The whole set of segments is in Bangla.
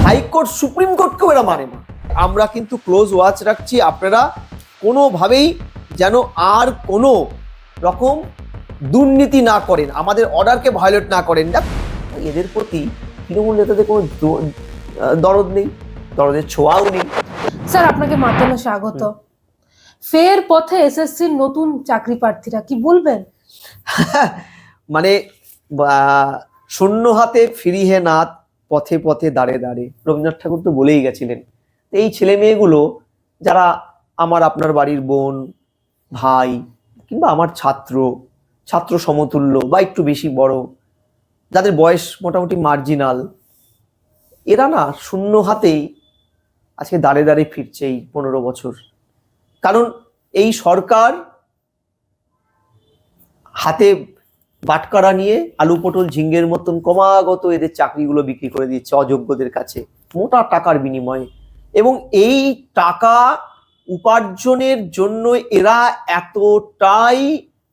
হাইকোর্ট সুপ্রিম কোর্টকেও এরা মানে না। আমরা কিন্তু ক্লোজ ওয়াচ রাখছি আপনারা কোনোভাবেই যেন আর কোনো রকম দুর্নীতি না করেন আমাদের অর্ডারকে ভায়োলেট না করেন। না এদের প্রতি তৃণমূল নেতাদের কোনো দরদ নেই দরদের ছোঁয়াও নেই। স্যার আপনাকে মাধ্যমে স্বাগত। ফের পথে এসএসসির নতুন চাকরি প্রার্থীরা কি বলবেন? মানে শূন্য হাতে ফিরিহে নাথ পথে পথে দাঁড়ে দাঁড়ে। রবীন্দ্রনাথ ঠাকুর তো বলেই গেছিলেন এই ছেলে মেয়েগুলো, যারা আমার আপনার বাড়ির বোন, ভাই, কিংবা আমার ছাত্র ছাত্র সমতুল্য, বা একটু বেশি বড়, যাদের বয়স মোটামুটি মার্জিনাল এরা না শূন্য হাতেই আজকে দাঁড়ে দাঁড়িয়ে ফিরছে এই পনেরো বছর। কারণ এই সরকার হাতে বাটকারা নিয়ে আলু পটল ঝিঙ্গের মতন ক্রমাগত এদের চাকরিগুলো বিক্রি করে দিচ্ছে অযোগ্যদের কাছে, মোটা টাকার বিনিময়ে। এবং এই টাকা উপার্জনের জন্য এরা এতটাই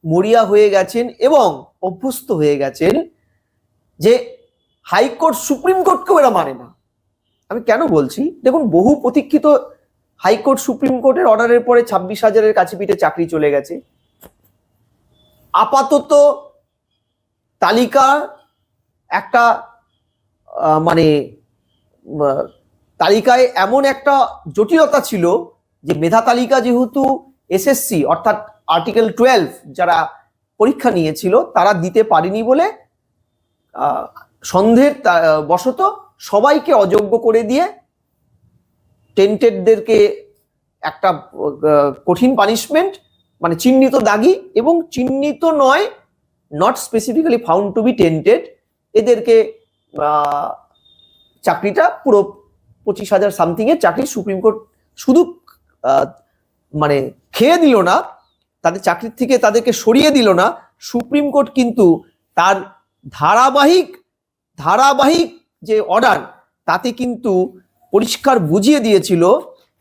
মরিয়া হয়ে গেছেন এবং অভ্যস্ত হয়ে গেছেন যে হাইকোর্ট, সুপ্রিম কোর্টকেও এরা মানে না। আমি কেন বলছি? দেখুন, বহু প্রতীক্ষিত হাইকোর্ট, সুপ্রিম কোর্টের অর্ডারের পরে ছাব্বিশ হাজারের কাছে পিঠে চাকরি চলে গেছে। আপাতত তালিকা একটা মানে তালিকায় এমন একটা জটিলতা ছিল যে মেধা তালিকা যেহেতু এসএসসি, অর্থাৎ আর্টিকেল টুয়েলভ যারা পরীক্ষা নিয়েছিল, তারা দিতে পারেনি বলে সন্দেহের বশত সবাইকে অযোগ্য করে দিয়ে টেন্টেডদেরকে একটা কঠিন পানিশমেন্ট মানে চিহ্নিত দাগি এবং চিহ্নিত নয় not specifically found to be tainted এদেরকে চাকরিটা পুরো পঁচিশ হাজার সামথিং এর চাকরি সুপ্রিম কোর্ট শুধু মানে খেয়ে দিল না, তাদের চাকরির থেকে তাদেরকে সরিয়ে দিল না, সুপ্রিম কোর্ট কিন্তু তার ধারাবাহিক ধারাবাহিক যে অর্ডার তাতে কিন্তু পরিষ্কার বুঝিয়ে দিয়েছিল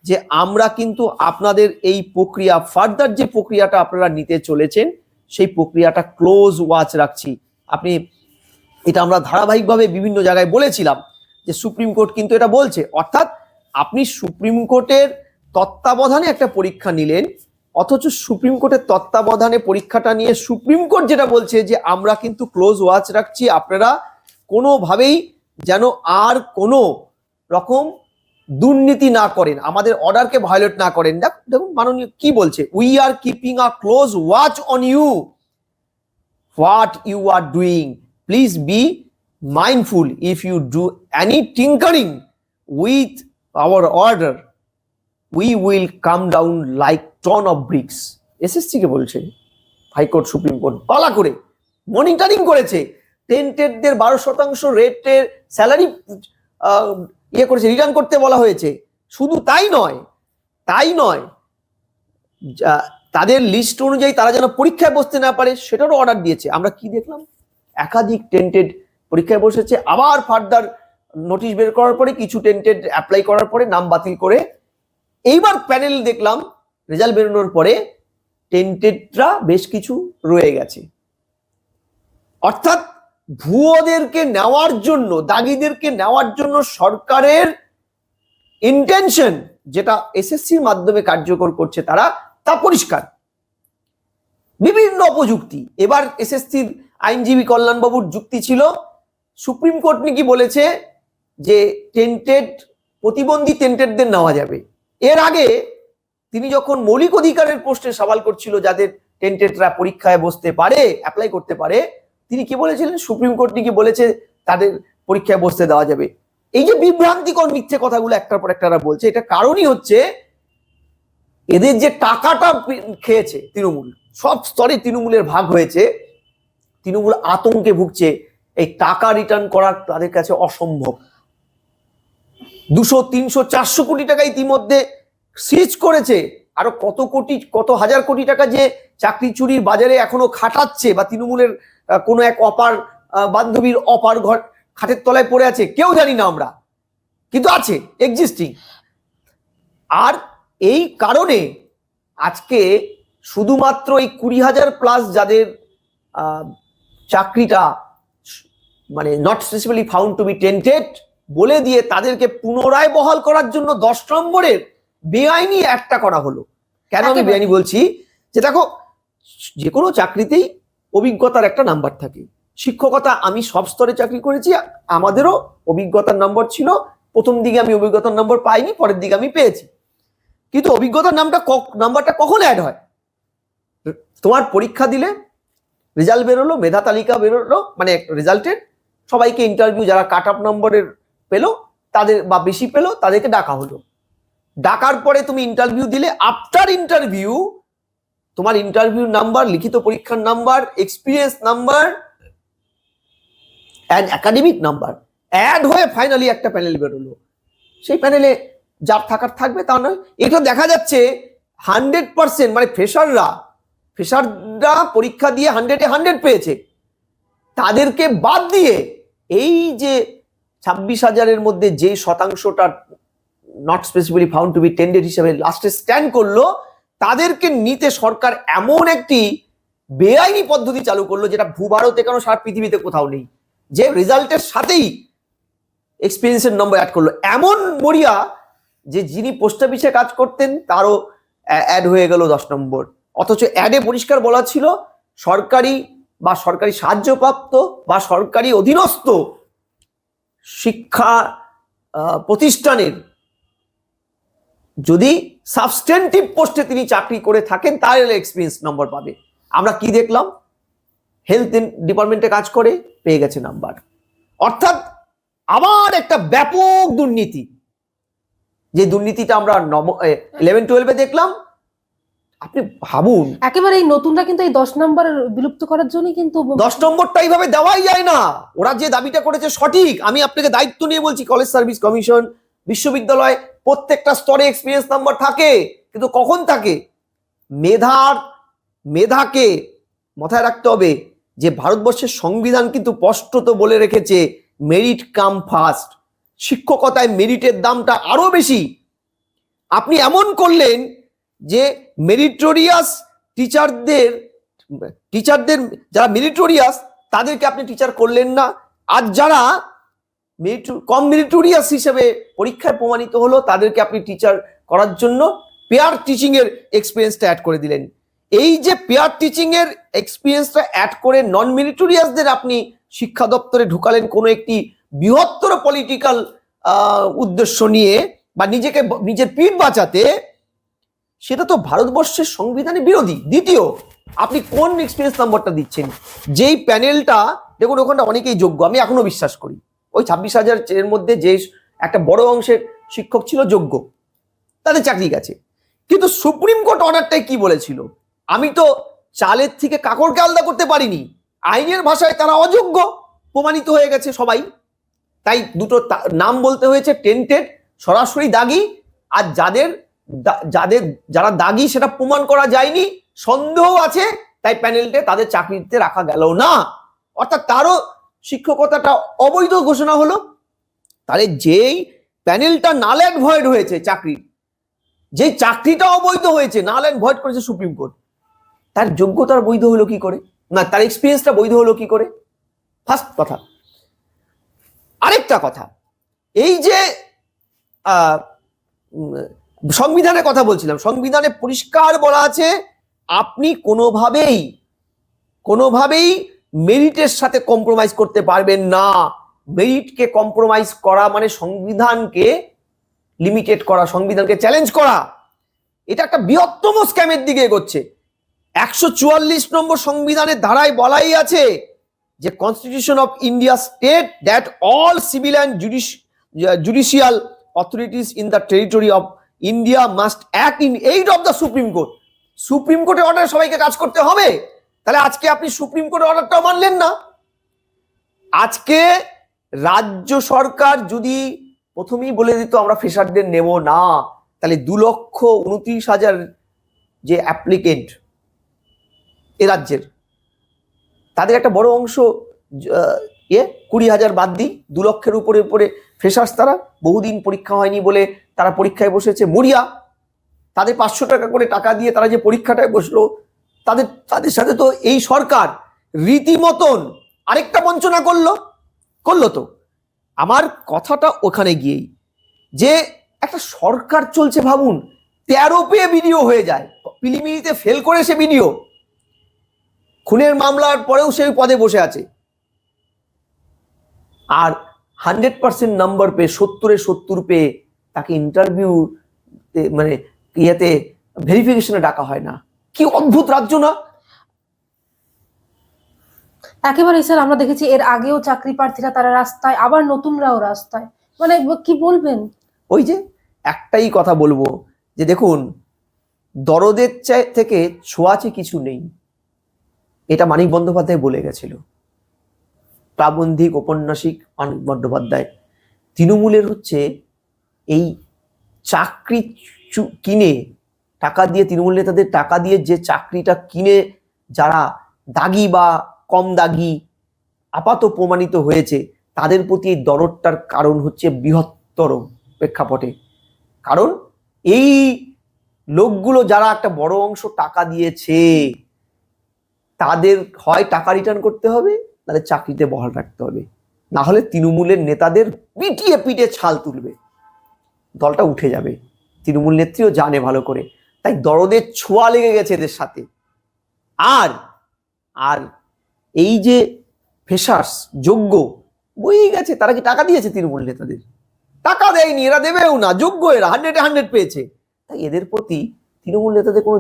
যে আমরা কিন্তু আপনাদের এই প্রক্রিয়া ফার্দার যে প্রক্রিয়াটা আপনারা নিতে চলেছেন সেই প্রক্রিয়াটা ক্লোজ ওয়াচ রাখছি। আপনি, এটা আমরা ধারাবাহিকভাবে বিভিন্ন জায়গায় বলেছিলাম যে সুপ্রিম কোর্ট কিন্তু এটা বলছে। অর্থাৎ আপনি সুপ্রিম কোর্টের তত্ত্বাবধানে একটা পরীক্ষা নিলেন, অথচ সুপ্রিম কোর্টের তত্ত্বাবধানে পরীক্ষাটা নিয়ে সুপ্রিম কোর্ট যেটা বলছে যে আমরা কিন্তু ক্লোজ ওয়াচ রাখছি, আপনারা কোনোভাবেই যেন আর কোনো রকম দুর্নীতি না করেন, আমাদের অর্ডারকে ভায়োলেট না করেন। দেখ- দেখুন, মাননীয় কি বলছে? We are keeping a close watch on you what you are doing please be mindful if you do any tinkering with our order we will come down like ton of bricks SSC কে বলছে হাইকোর্ট সুপ্রিম কোর্ট পালা করে। মনিটরিং করেছে। টেন্টেডদের বারো শতাংশ রেটের স্যালারি ইয়ে করেছে রিটার্ন করতে বলা হয়েছে। শুধু তাই নয় তাই নয় তাদের লিস্ট অনুযায়ী তারা যেন পরীক্ষায় বসতে না পারে, সেটারও অর্ডার দিয়েছে। আমরা কি দেখলাম? একাধিক টেন্টেড পরীক্ষায় বসেছে। আবার ফার্দার নোটিশ বের করার পরে, কিছু টেন্টেড অ্যাপ্লাই করার পরে, নাম বাতিল করে এইবার প্যানেল দেখলাম রেজাল্ট বেরোনোর পরে টেন্টেডরা বেশ কিছু রয়ে গেছে। অর্থাৎ ভুয়োদেরকে নেওয়ার জন্য, দাগিদেরকে নেওয়ার জন্য সরকারের ইন্টেনশন যেটা এসএসসির মাধ্যমে কার্যকর করছে তারা, তা পরিষ্কার। বিভিন্ন অপযুক্তি এবার এসএসসির আইনজীবী কল্যাণবাবুর যুক্তি ছিল, সুপ্রিম কোর্ট নাকি বলেছে যে টেন্টেড প্রতিবন্ধী টেন্টেডদের নেওয়া যাবে। এর আগে তিনি যখন মৌলিক অধিকারের পোস্টে সওয়াল করছিল যাদের টেন্টেডরা পরীক্ষায় বসতে পারে অ্যাপ্লাই করতে পারে তিনি কি বলেছিলেন? সুপ্রিম কোর্ট নাকি বলেছে, তাদের পরীক্ষায় বসতে দেওয়া যাবে। এই যে বিভ্রান্তিকর মিথ্যে কথাগুলো একটার পর একটা বলছে, এটা কারণই হচ্ছে এদের যে টাকাটা খেয়েছে তৃণমূল, সব স্তরে তৃণমূলের ভাগ হয়েছে, তৃণমূল আতঙ্কে ভুগছে, এই টাকা রিটার্ন করা তাদের কাছে অসম্ভব। দুশো, তিনশো, চারশো কোটি টাকা ইতিমধ্যে সিজ করেছে, আরও কত কোটি, কত হাজার কোটি টাকা যে চাকরি চুরির বাজারে এখনও খাটাচ্ছে বা তৃণমূলের কোনো এক অপার বান্ধবীর অপার ঘর খাটের তলায় পড়ে আছে। কেউ জানি না আমরা কিন্তু আছে এক্সিস্টিং আর এই কারণে আজকে শুধুমাত্র এই কুড়ি হাজার প্লাস যাদের চাকরিটা মানে not specifically found to be tainted বলে দিয়ে তাদেরকে পুনরায় বহাল করার জন্য দশ নম্বরের বেআইনি একটা করা হলো। কেন আমি বেআইনি বলছি? যে দেখো যে কোনো চাকরিতেই অভিজ্ঞতার একটা নাম্বার থাকে। শিক্ষকতা আমি সব স্তরে চাকরি করেছি, আমাদেরও অভিজ্ঞতার নম্বর ছিল। প্রথম দিকে আমি অভিজ্ঞতার নম্বর পাইনি, পরের দিকে আমি পেয়েছি। কিন্তু অভিজ্ঞতার নামটা নাম্বারটা কখন অ্যাড হয়? তোমার পরীক্ষা দিলে রেজাল্ট বেরোলো, মেধা তালিকা বেরোলো মানে রেজাল্টের সবাইকে ইন্টারভিউ যারা কাট আপ নম্বরের পেল, তাদের বা বেশি পেল, তাদেরকে ডাকা হলো। ডাকার পরে তুমি ইন্টারভিউ দিলে আফটার ইন্টারভিউ তোমার ইন্টারভিউ নাম্বার লিখিত পরীক্ষার number experience number and academic number add হয়ে ফাইনালি একটা প্যানেল বেরোলো। সেই প্যানেলে যার থাকার থাকবে তা নয়। এটা দেখা যাচ্ছে হান্ড্রেড পার্সেন্ট মানে ফ্রেশাররা ফ্রেশাররা পরীক্ষা দিয়ে হান্ড্রেডে হান্ড্রেড পেয়েছে। তাদেরকে বাদ দিয়ে এই যে ছাব্বিশ হাজারের মধ্যে যে শতাংশটা not specifically found to be tainted হিসেবে লাস্টে স্ট্যান্ড করল তাদেরকে নিতে সরকার এমন একটি বেআইনি পদ্ধতি চালু করল যেটা ভূভারতে কেন সারা পৃথিবীতে কোথাও নেই। যে রেজাল্টের সাথেই এক্সপিরিয়েন্সের নম্বর অ্যাড করল। এমন মরিয়া যে যিনি পোস্ট অফিসে কাজ করতেন, তারও অ্যাড হয়ে গেল দশ নম্বর। অথচ অ্যাডে পরিষ্কার বলা ছিল, সরকারি বা সরকারি সাহায্যপ্রাপ্ত বা সরকারি অধীনস্থ শিক্ষা প্রতিষ্ঠানের যদি সাবস্টেন্টিভ পোস্টে তিনি চাকরি করে থাকেন তাহলে এক্সপিরিয়েন্স নম্বর পাবে। আমরা কি দেখলাম? হেলথ ডিপার্টমেন্টে কাজ করে পেয়ে গেছে নাম্বার অর্থাৎ আবার একটা ব্যাপক দুর্নীতি। যে দুর্নীতিটা আমরা ইলেভেন টুয়েলভে দেখলাম। আপনি ভাবুন। একেবারে এই নতুনরা কিন্তু এই দশ নম্বর বিলুপ্ত করার জন্যই কিন্তু দশ নম্বরটা এইভাবে দেওয়াই যায় না। ওরা যে দাবিটা করেছে সঠিক। আমি আপনাকে দায়িত্ব নিয়ে বলছি কলেজ সার্ভিস কমিশন বিশ্ববিদ্যালয় প্রত্যেকটা স্তরে এক্সপিরিয়েন্স নাম্বার থাকে, কিন্তু কখন থাকে? মেধার, মেধাকে মাথায় রাখতে হবে যে ভারতবর্ষের সংবিধান কিন্তু স্পষ্টত বলে রেখেছে মেরিট কাম ফার্স্ট শিক্ষকতায় মেরিটের দামটা আরও বেশি। আপনি এমন করলেন যে মেরিটোরিয়াস টিচারদের টিচারদের যারা মেরিটোরিয়াস তাদেরকে আপনি টিচার করলেন না। আর যারা কম মেরিটোরিয়াস হিসেবে পরীক্ষায় প্রমাণিত হলো, তাদেরকে আপনি টিচার করার জন্য পেয়ার টিচিং এর এক্সপিরিয়েন্সটা অ্যাড করে দিলেন। এই যে পেয়ার টিচিং এর এক্সপিরিয়েন্সটা অ্যাড করে নন মেরিটোরিয়াসদের আপনি শিক্ষা দপ্তরে ঢুকালেন কোনো একটি বৃহত্তর পলিটিক্যাল উদ্দেশ্য নিয়ে বা নিজেকে, নিজের পিঠ বাঁচাতে, সেটা তো ভারতবর্ষের সংবিধানে বিরোধী। দ্বিতীয়, আপনি কোন এক্সপিরিয়েন্স নাম্বারটা দিচ্ছেন? যেই প্যানেলটা দেখুন, ওখানটা অনেকেই যোগ্য, আমি এখনও বিশ্বাস করি। ওই ছাব্বিশ হাজার এর মধ্যে যে একটা বড় অংশের শিক্ষক ছিল যোগ্য, তাদের চাকরি গেছে। কিন্তু সুপ্রিম কোর্ট অর্ডারটাই কি বলেছিল? আমি তো চালের থেকে কাকড়কে আলাদা করতে পারিনি, আইনের ভাষায় তারা অযোগ্য, প্রমাণিত হয়ে গেছে সবাই। তাই দুটো নাম বলতে হয়েছে টেন্টেড, সরাসরি দাগি, আর যাদের যাদের, যারা দাগি সেটা প্রমাণ করা যায়নি, সন্দেহ আছে, তাই প্যানেলটে তাদের চাকরিতে রাখা গেল না। অর্থাৎ তারও শিক্ষকতাটা অবৈধ ঘোষণা হলো, তাহলে যেই প্যানেলটা নাল ভয়েড হয়েছে চাকরি, যেই চাকরিটা অবৈধ হয়েছে নাল ভয়েড করেছে সুপ্রিম কোর্ট, তার যোগ্যতার বৈধ হলো কি করে? না, তার এক্সপিরিয়েন্সটা বৈধ হলো কি করে? ফার্স্ট কথা। আরেকটা কথা, এই যে সংবিধানের কথা বলছিলাম, সংবিধানে পরিষ্কার বলা আছে, আপনি কোনোভাবেই কোনোভাবেই মেরিটের সাথে কম্প্রোমাইজ করতে পারবেন না। মেরিটকে কম্প্রোমাইজ করা মানে সংবিধানকে লিমিটেড করা, সংবিধানকে চ্যালেঞ্জ করা। এটা একটা বৃহত্তম স্ক্যামের দিকে এগোচ্ছে। একশো চুয়াল্লিশ নম্বর সংবিধানের ধারায় বলাই আছে যে constitution of India state that all civil and judicial authorities in the territory of India must act in aid of the supreme court supreme কোর্টের অর্ডারে সবাইকে কাজ করতে হবে। তাহলে আজকে আপনি সুপ্রিম কোর্টের অর্ডারটাও মানলেন না। আজকে রাজ্য সরকার যদি প্রথমেই বলে দিত আমরা ফ্রেশারদের নেব না, তাহলে দু লক্ষ উনত্রিশ হাজার যে অ্যাপ্লিকেন্ট এ রাজ্যের, তাদের একটা বড় অংশ ইয়ে কুড়ি হাজার বাদ দিই, দু লক্ষের উপরে উপরে ফ্রেশার্স তারা বহুদিন পরীক্ষা হয়নি বলে তারা পরীক্ষায় বসেছে। মরিয়া, তাদের পাঁচশো টাকা করে টাকা দিয়ে তারা যে পরীক্ষাটায় বসল তাদের তাদের সাথে তো এই সরকার রীতিমতন আরেকটা বঞ্চনা করল করল তো। আমার কথাটা ওখানে গিয়েই যে একটা সরকার চলছে ভাবুন তেরো পেয়ে ভিডিও হয়ে যায়, পিলিমিলিতে ফেল করে সে ভিডিও খুনের মামলার পরেও সে পদে বসে আছে। আর হান্ড্রেড পার্সেন্ট নাম্বার পেয়ে, সত্তরে সত্তর পেয়ে তাকে ইন্টারভিউ মানে ইয়েতে ভেরিফিকেশনে ডাকা হয় না। কি অদ্ভুত রাজ্য না? একেবারে স্যার আমরা দেখেছি এর আগেও চাকরি প্রার্থীরা তারা রাস্তায় আবার নতুনরাও রাস্তায়। মানে কি বলবেন? ওই যে একটাই কথা বলব যে দেখুন দরদের চাই- থেকে ছোঁয়াচে কিছু নেই। এটা মানিক বন্দ্যোপাধ্যায় বলে গেছিল। প্রাবন্ধিক ঔপন্যাসিক মানিক বন্দ্যোপাধ্যায়। তৃণমূলের হচ্ছে এই চাকরি কিনে টাকা দিয়ে, তৃণমূল নেতাদের টাকা দিয়ে যে চাকরিটা কিনে যারা দাগি বা কম দাগি, আপাত প্রমাণিত হয়েছে, তাদের প্রতি এই দরদটার কারণ হচ্ছে বৃহত্তর প্রেক্ষাপটে। কারণ এই লোকগুলো যারা একটা বড় অংশ টাকা দিয়েছে, তাদের হয় টাকা রিটার্ন করতে হবে, তাদের চাকরিতে বহাল রাখতে হবে। না হলে তৃণমূলের নেতাদের পিটিয়ে পিটে ছাল তুলবে। দলটা উঠে যাবে। তৃণমূল নেত্রীও জানে ভালো করে। তাই দরদের ছোঁয়া লেগে গেছে এদের সাথে। আর আর এই যে ফেসার্স যোগ্য বই গেছে তারা কি টাকা দিয়েছে তৃণমূল নেতাদের? টাকা দেয়নি এরা দেবেও না যোগ্য এরা হান্ড্রেডে হান্ড্রেড পেয়েছে। তাই এদের প্রতি তৃণমূল নেতাদের কোনো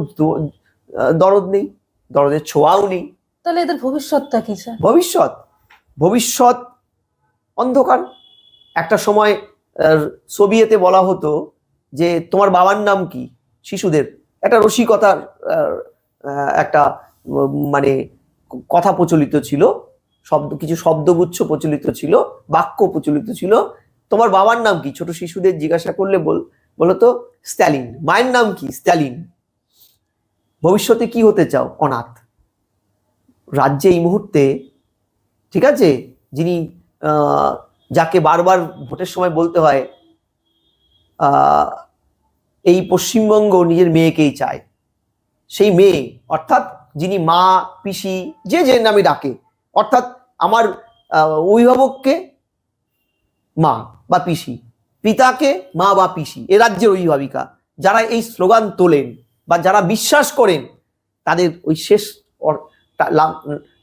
দরদ নেই দরদের ছোঁয়াও নেই। তাহলে এদের ভবিষ্যৎটা কি ভবিষ্যৎ ভবিষ্যৎ অন্ধকার। একটা সময় সোভিয়েতে বলা হতো যে তোমার বাবার নাম কি? শিশুদের। একটা রসিকতার একটা মানে কথা প্রচলিত ছিল, শব্দ, কিছু শব্দগুচ্ছ প্রচলিত ছিল, বাক্য প্রচলিত ছিল। তোমার বাবার নাম কি? ছোট শিশুদের জিজ্ঞাসা করলে বল, বলতো, স্ট্যালিন। মায়ের নাম কি? স্ট্যালিন। ভবিষ্যতে কি হতে চাও? অনাথ। রাজ্যে এই মুহূর্তে, ঠিক আছে? যিনি যাকে বারবার ভোটের সময় বলতে হয় এই পশ্চিমবঙ্গ নিজের মেয়েকেই চায়। সেই মেয়ে, অর্থাৎ যিনি মা, পিসি, যে যে নামে ডাকে, অর্থাৎ আমার অভিভাবককে মা বা পিসি, পিতাকে মা বা পিসি, এ রাজ্যের অভিভাবিকা, যারা এই স্লোগান তোলেন বা যারা বিশ্বাস করেন, তাদের ওই শেষ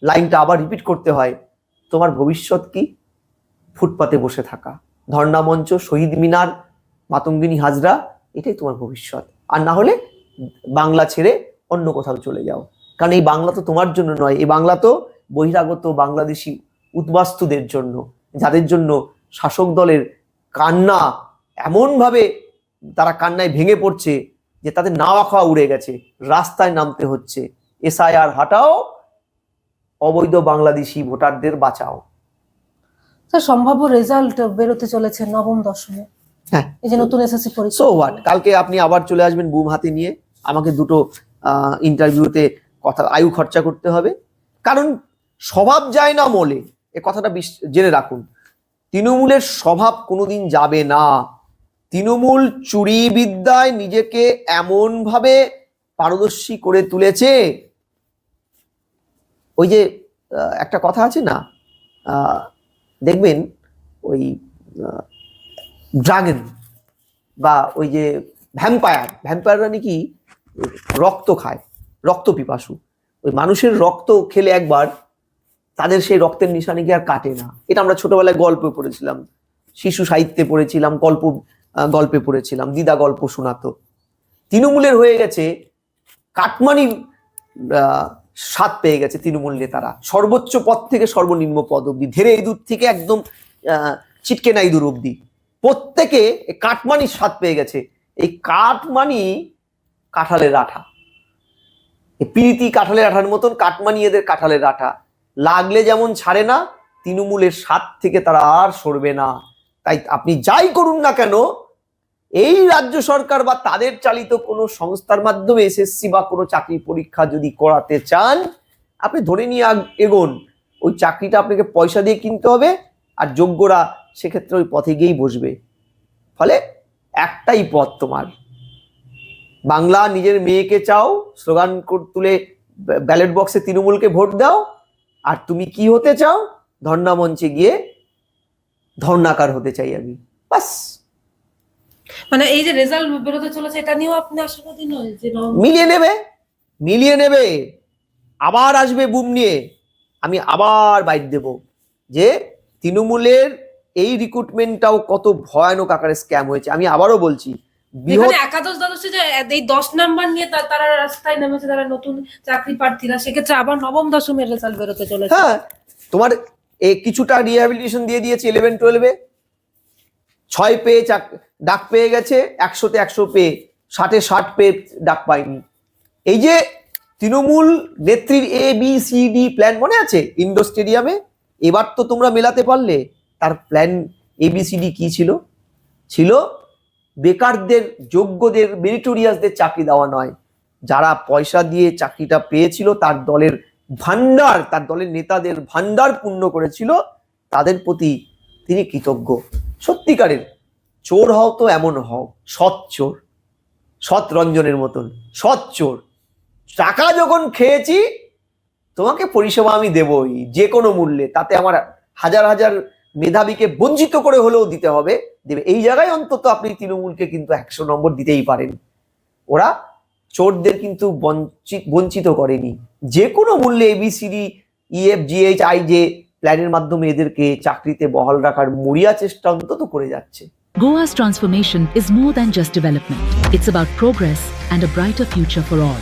লাইনটা আবার রিপিট করতে হয়, তোমার ভবিষ্যৎ কি? ফুটপাতে বসে থাকা। ধর্ণা মঞ্চ, শহীদ মিনার, মাতঙ্গিনী হাজরা এটাই তোমার ভবিষ্যৎ। আর না হলে বাংলা ছেড়ে অন্য কোথাও চলে যাও। কারণ এই বাংলা তো তোমার জন্য নয়, এই বাংলা তো বহিরাগত বাংলাদেশি উদ্বাস্তুদের জন্য, যাদের জন্য শাসক দলের কান্না এমনভাবে তারা কান্নায় ভেঙে পড়ছে যে তাদের নাওয়া খাওয়া উড়ে গেছে, রাস্তায় নামতে হচ্ছে। এসআইআর হাটাও, অবৈধ বাংলাদেশি ভোটারদের বাঁচাও। সম্ভাব্য রেজাল্ট বেরোতে চলেছে নবম দশমে। হ্যাঁ। এই যে নতুন এসএসসি পরীক্ষা। সো হোয়াট কালকে আপনি আবার চলে আসবেন বুম হাতে নিয়ে। আমাকে দুটো ইন্টারভিউতে কথা আয়ু খরচা করতে হবে। কারণ স্বভাব যায় না মলে। এ কথাটা জেনে রাখুন। তৃণমূলের স্বভাব কোনোদিন যাবে না। তৃণমূল চুরি বিদ্যায় নিজেকে এমনভাবে পারদর্শী করে তুলেছে। ওই যে একটা কথা আছে না? দেখবেন ওই ড্রাগন বা ওই যে ভ্যাম্পায়ার ভ্যাম্পায়াররা নাকি রক্ত খায়, রক্ত পিপাসু। ওই মানুষের রক্ত খেলে একবার তাদের সেই রক্তের নিশানি কি আর কাটে না। এটা আমরা ছোটবেলায় গল্পে পড়েছিলাম। শিশু সাহিত্যে পড়েছিলাম, গল্প গল্পে পড়েছিলাম, দিদা গল্প শোনাতো। তৃণমূলের হয়ে গেছে, কাটমানি স্বাদ পেয়ে গেছে তৃণমূল নেতারা। সর্বোচ্চ পদ থেকে সর্বনিম্ন পদ অব্দি ধেরে ইঁদুর থেকে একদম ছিটকে না ইঁদুর অব্দি প্রত্যেকে কাটমানির স্বাদ পেয়ে গেছে। এই কাটমানি কাঁঠালের আঠা। পিরিতি কাঁঠালের আঠার মতন কাটমানি এদের কাঁঠালের আঠা। লাগলে যেমন ছাড়ে না, তৃণমূলের স্বাদ থেকে তারা আর সরবে না। তাই আপনি যাই করুন না কেন, এই রাজ্য সরকার বা তাদের চালিত কোনো সংস্থার মাধ্যমে এসএসসি বা কোনো চাকরি পরীক্ষা যদি করাতে চান, আপনি ধরে নিয়ে এগোন। ওই চাকরিটা আপনাকে পয়সা দিয়ে কিনতে হবে, আর যোগ্যরা সেক্ষেত্রে ওই পথে গিয়েই বসবে। ফলে একটাই পথ তোমার। বাংলা নিজের মেয়েকে চাও স্লোগান কর- তুলে ব্যালট বক্সে তৃণমূলকে ভোট দাও আর তুমি কি হতে চাও ধর্ণা মঞ্চে গিয়ে ধর্ণাকার হতে চাই আমি। বাস মানে এই যে রেজাল্ট বেরোতে চলেছে এটা নিয়েও আপনি আশাবাদী নয় যে মিলিয়ে নেবে মিলিয়ে নেবে। আবার আসবে বুম নিয়ে। আমি আবার বাইট দেব। যে তৃণমূলের এই রিক্রুটমেন্টটাও কত ভয়ানক আকারে স্ক্যাম হয়েছে। আমি আবারও বলছি একাদশ দ্বাদশে যে এই দশ নাম্বার নিয়ে তারা রাস্তায় নেমেছে তারা নতুন চাকরি প্রার্থীরা। সেক্ষেত্রে আবার নবম দশমের রেজাল্ট বেরোতে চলেছে। হ্যাঁ তোমার এ কিছুটা রিহ্যাবিলিটেশন দিয়ে দিয়েছে ইলেভেন টুয়েলভে ছয় পেয়ে চাক- ডাক পেয়ে গেছে একশোতে একশো পেয়ে ষাটে ষাট পেয়ে ডাক পায়নি। এই যে তৃণমূল নেত্রীর A B C D plan মনে আছে? ইন্ডোর স্টেডিয়ামে এবার তো তোমরা মেলাতে পারলে। তার প্ল্যান এবিসিডি কি ছিল? ছিল বেকারদের, যোগ্যদের মেরিটোরিয়াসদের চাকরি দেওয়া নয়। যারা পয়সা দিয়ে চাকরিটা পেয়েছিল, তার দলের ভান্ডার তার দলের নেতাদের ভান্ডার পূর্ণ করেছিল, তাদের প্রতি তিনি কৃতজ্ঞ। সত্যিকারের, চোর হও তো এমন হও, সৎ চোর, সৎ রঞ্জনের মতন, সৎ চোর। টাকা যখন খেয়েছি, তোমাকে পরিষেবা আমি দেবই, যে কোনো মূল্যে, তাতে আমার হাজার হাজার মেধাবীকে বঞ্চিত করে হলেও দিতে হবে দেবে, এই জায়গায় অন্তত আপনি তৃণমূলকে কিন্তু একশো নম্বর দিতেই পারেন ওরা চোরদের কিন্তু বঞ্চিত বঞ্চিত করেনি যে কোনো মূল্যে এবিসিডি ইএফ জিএইচ আই যে প্ল্যানের মাধ্যমে এদেরকে চাকরিতে বহাল রাখার মরিয়া চেষ্টা অন্তত করে যাচ্ছে Goa's transformation is more than just development. It's about progress and a brighter future for all.